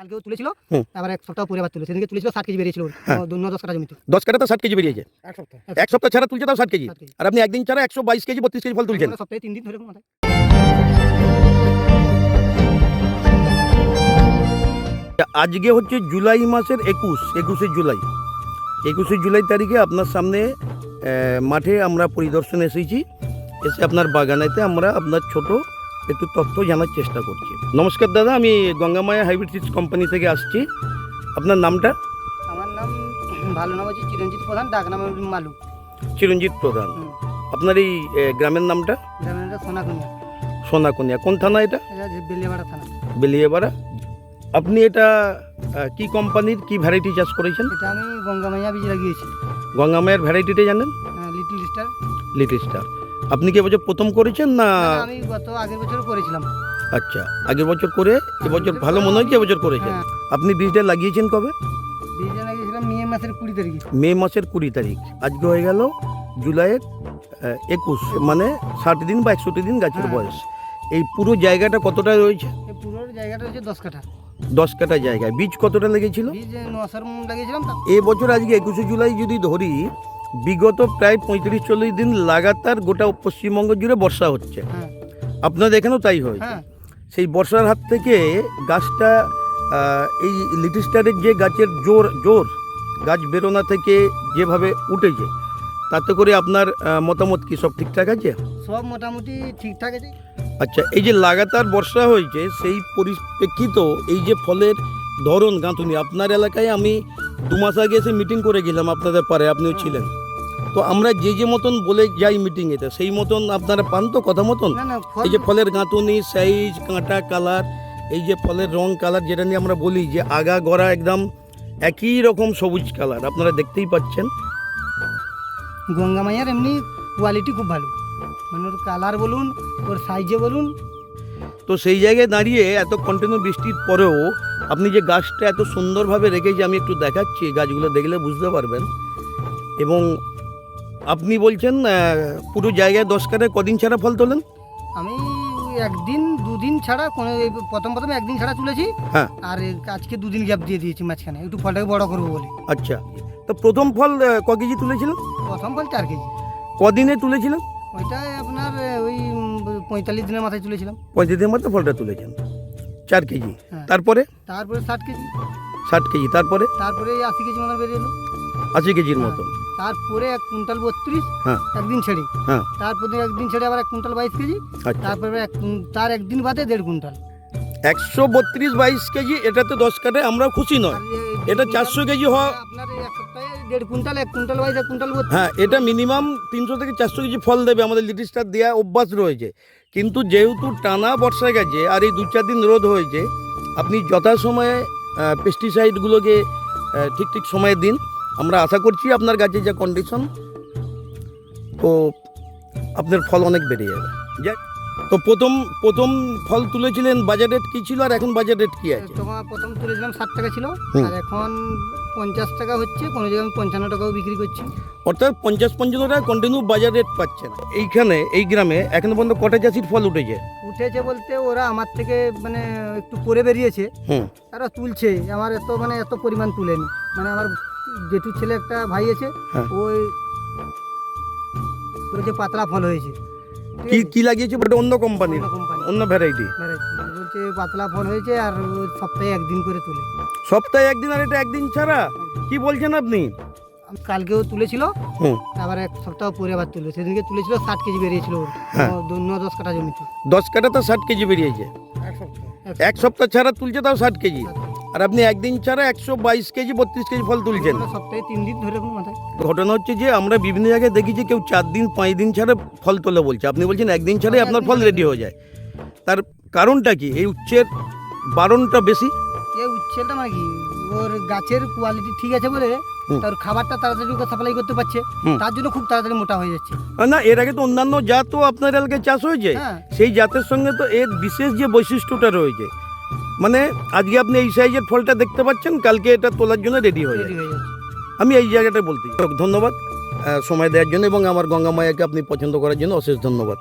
কালকেও তুলেছিল। আবার এক সপ্তাহ পরে আবার তুলে সেদিনকে তুলেছিল ষাট কেজি বেরিয়েছিল ওর। হ্যাঁ। দশ কাটা জমিতে। দশ কাটা তো ষাট কেজি বেরিয়েছে? এক সপ্তাহ। এক সপ্তাহ ছাড়া তুলছে তাও ষাট কেজি? আর আপনি একদিন ছাড়া একশো বাইশ কেজি বত্রিশ কেজি ফল তুলছেন? সপ্তাহে তিন দিন ধরে মাথায়। আজকে হচ্ছে জুলাই মাসের একুশ একুশে জুলাই। একুশে জুলাই তারিখে আপনার সামনে মাঠে আমরা পরিদর্শন এসেছি। এসে আপনার বাগানেতে আমরা আপনার ছোট একটু তথ্য জানার চেষ্টা করছি। নমস্কার দাদা আমি গঙ্গামায়া হাইব্রিড সিডস কোম্পানি থেকে আসছি। আপনার নামটা? আমার নাম ভালো নাম হচ্ছে চিরঞ্জিত প্রধান ডাক নাম মালু। চিরঞ্জিত প্রধান। আপনার এই গ্রামের নামটা? গ্রামের নামটা সোনাকুনিয়া। কোন থানা এটা? বেলিয়াপাড়া থানা। বেলিয়েপাড়া আপনি এটা কি কোম্পানির কি ভ্যারাইটি চাষ করেছেন? এটা আমি গঙ্গামাইয়া বীজ লাগিয়েছি। গঙ্গামায়ের ভ্যারাইটিটা জানেন? হ্যাঁ, লিটল স্টার। Little star. আপনি কি এবছর প্রথম করেছেন না? আমি গত আগের বছর করেছিলাম। আচ্ছা আগের বছর করে এবছর ভালো মনে হয় কি এবছর করেছেন? হ্যাঁ। আপনি বীজটা লাগিয়েছেন কবে? বীজটা লাগিয়েছিলাম মে মাসের কুড়ি তারিখ। মে মাসের কুড়ি তারিখ। আজকে হয়ে গেল জুলাইয়ের একুশ মানে ষাট দিন বা একষট্টি দিন গাছের হ্যাঁ। বয়স। এই পুরো জায়গাটা কতটা রয়েছে? পুরো জায়গাটা হচ্ছে দশ কাঠা। দশ কাটা জায়গায় বীজ কতটা লেগেছিল? বীজ নশোর লাগিয়েছিলাম তা- এ বছর আজকে একুশে জুলাই যদি ধরি বিগত প্রায় পঁয়ত্রিশ চল্লিশ দিন লাগাতার গোটা পশ্চিমবঙ্গ জুড়ে বর্ষা হচ্ছে। হ্যাঁ। আপনাদের এখানেও তাই হয়েছে হ্যাঁ। সেই বর্ষার হাত থেকে গাছটা এই লিটিল স্টারের যে গাছের জোর জোর গাছ বেরোনা থেকে যেভাবে উঠেছে তাতে করে আপনার মতামত কি? সব ঠিকঠাক আছে? সব মোটামুটি ঠিকঠাক আছে। আচ্ছা এই যে লাগাতার বর্ষা হয়েছে সেই পরিপ্রেক্ষিত এই যে ফলের ধরন গাঁথুনি আপনার এলাকায় আমি দু মাস আগে এসে মিটিং করে গেলাম আপনাদের পারে আপনিও ছিলেন। তো আমরা যে যে মতন বলে যাই মিটিংয়েতে সেই মতন আপনারা পান তো কথা মতন? এই যে ফলের গাঁথুনি সাইজ কাঁটা কালার এই যে ফলের রং কালার যেটা নিয়ে আমরা বলি যে আগা গড়া একদম একই রকম সবুজ কালার আপনারা দেখতেই পাচ্ছেন। গঙ্গা মাইয়ার এমনি কোয়ালিটি খুব ভালো। মানে ওর কালার বলুন ওর সাইজে বলুন। তো সেই জায়গায় দাঁড়িয়ে এত কন্টিনিউ বৃষ্টির পরেও আপনি যে গাছটা এত সুন্দরভাবে রেখেছি আমি একটু দেখাচ্ছি গাছগুলো দেখলে বুঝতে পারবেন। এবং আপনি বলছেন পুরো জায়গায় দশ কাটায় কদিন ছাড়া ফল তোলেন? আমি একদিন দুদিন ছাড়া কোনো প্রথম প্রথম একদিন ছাড়া তুলেছি। হ্যাঁ। আর আজকে দুদিন গ্যাপ দিয়ে দিয়েছি মাঝখানে একটু ফলটাকে বড় করব বলে। আচ্ছা। তো প্রথম ফল ক কেজি তুলেছিল প্রথম ফল চার কেজি। কদিনে তুলেছিলেন? ওইটাই আপনার ওই পঁয়তাল্লিশ দিনের মাথায় তুলেছিলাম। পঁয়তাল্লিশ দিনের মধ্যে ফলটা তুলেছেন? চার কেজি। হ্যাঁ। তারপরে? তারপরে ষাট কেজি। ষাট কেজি। তারপরে? তারপরে আশি কেজি মতো বেরিয়ে এলো। আশি কেজির। মতো তারপরে এক কুইন্টাল বত্রিশ হ্যাঁ। একদিন ছেড়ে। হ্যাঁ। তারপরে একদিন ছেড়ে আবার এক কুইন্টাল বাইশ কেজি আচ্ছা। তারপরে এক তার একদিন বাদে দেড় কুইন্টাল। একশো বত্রিশ বাইশ কেজি এটাতে দশ কাটে আমরা খুশি নয়। এটা চারশো কেজি হওয়া দেড় কুইন্টাল এক কুইন্টাল বাইশ এক কুইন্টাল হ্যাঁ এটা মিনিমাম তিনশো থেকে চারশো কেজি ফল দেবে। আমাদের লিটিল স্টার দেওয়া অভ্যাস রয়েছে। কিন্তু যেহেতু টানা বর্ষা গেছে আর এই দু চার দিন রোদ হয়েছে আপনি যথাসময়ে পেস্টিসাইডগুলোকে ঠিক ঠিক সময়ে দিন। আমরা আশা করছি আপনার গাছের যা কন্ডিশন তো আপনার ফল অনেক বেড়ে যাবে। যাক। তো প্রথম প্রথম ফল তুলেছিলেন বাজার রেট কী ছিল আর এখন বাজার রেট কী আছে? তোমার প্রথম তুলেছিলাম ষাট টাকা ছিল আর এখন পঞ্চাশ টাকা হচ্ছে কোনো জায়গায় আমি পঞ্চান্ন টাকাও বিক্রি করছি। অর্থাৎ পঞ্চাশ পঞ্চান্ন টাকা কন্টিনিউ বাজার রেট পাচ্ছেন এইখানে এই গ্রামে এখন পর্যন্ত কটা চাষির ফল উঠেছে? উঠেছে বলতে ওরা আমার থেকে মানে একটু পরে বেরিয়েছে। তারা তুলছে আমার এত মানে এত পরিমাণ তুলেনি। মানে আমার জেঠু ছেলে একটা ভাই আছে হ্যাঁ। ওই বলছে পাতলা ফল হয়েছে। কি কি লাগিয়েছে? ওটা অন্য কোম্পানির অন্য ভ্যারাইটি বলছে পাতলা ফল হয়েছে আর সপ্তাহে একদিন করে তুলে। সপ্তাহে একদিন আর এটা একদিন ছাড়া? কি বলছেন আপনি? কালকেও তুলেছিল আবার এক সপ্তাহ পরে আবার তুলবে সেদিনকে তুলেছিল ষাট কেজি বেরিয়েছিল হ্যাঁ। ন- ন দশ কাটা জমিতে। দশ কাটা তো ষাট কেজি বেরিয়েছে। এক সপ্তাহ। এক সপ্তাহ ছাড়া তুলছে তাও ষাট কেজি। আর আপনি একদিন ছাড়া একশো বাইশ কেজি বত্রিশ কেজি ফল তুলছেন। সপ্তাহে তিন দিন ধরে কোনো মাথায় ঘটনা হচ্ছে যে আমরা বিভিন্ন জায়গায় দেখি যে কেউ চার দিন পাঁচ দিন ছাড়া ফল তোলে বলছে। আপনি বলছেন একদিন ছাড়াই আপনার ফল রেডি হয়ে যায়। তার কারণটা কি? এই উচ্চের বারণটা বেশি? এই উচ্ছেলটা মানে কি? ওর গাছের কোয়ালিটি ঠিক আছে বলে। তার খাবারটা তাড়াতাড়ি সাপ্লাই করতে পারছে। তার জন্য খুব তাড়াতাড়ি মোটা হয়ে যাচ্ছে। না এর আগে তো অন্যান্য জাতও আপনার এলাকায় চাষ হয়েছে। হ্যাঁ। সেই জাতের সঙ্গে তো এর বিশেষ যে বৈশিষ্ট্যটা রয়েছে মানে আজকে আপনি এই সাইজের ফলটা দেখতে পাচ্ছেন কালকে এটা তোলার জন্য রেডি হয়ে যাচ্ছে। আমি এই জায়গাটা বলতে। ধন্যবাদ সময় দেওয়ার জন্য এবং আমার গঙ্গা মায়াকে আপনি পছন্দ করার জন্য অশেষ ধন্যবাদ।